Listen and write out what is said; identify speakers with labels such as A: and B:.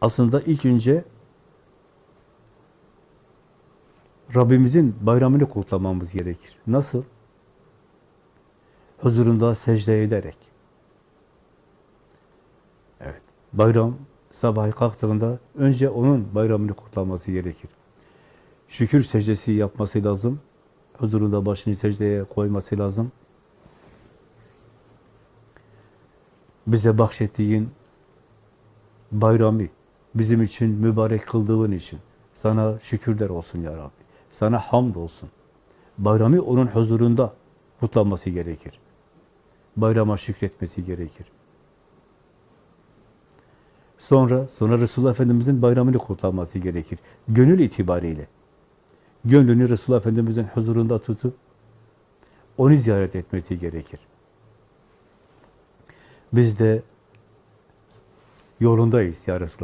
A: Aslında ilk önce Rabbimizin bayramını kutlamamız gerekir. Nasıl? Huzurunda secde ederek. Evet. Bayram sabah kalktığında önce onun bayramını kutlaması gerekir. Şükür secdesi yapması lazım. Huzurunda başını secdeye koyması lazım. Bize bahşettiğin bayramı bizim için mübarek kıldığın için sana şükürler olsun ya Rabbi. Sana hamd olsun. Bayramı onun huzurunda kutlanması gerekir. Bayrama şükretmesi gerekir. Sonra, sonra Resulullah Efendimiz'in bayramını kutlanması gerekir. Gönül itibariyle. Gönlünü Resulullah Efendimiz'in huzurunda tutup onu ziyaret etmesi gerekir. Biz de yolundayız ya Resulallah.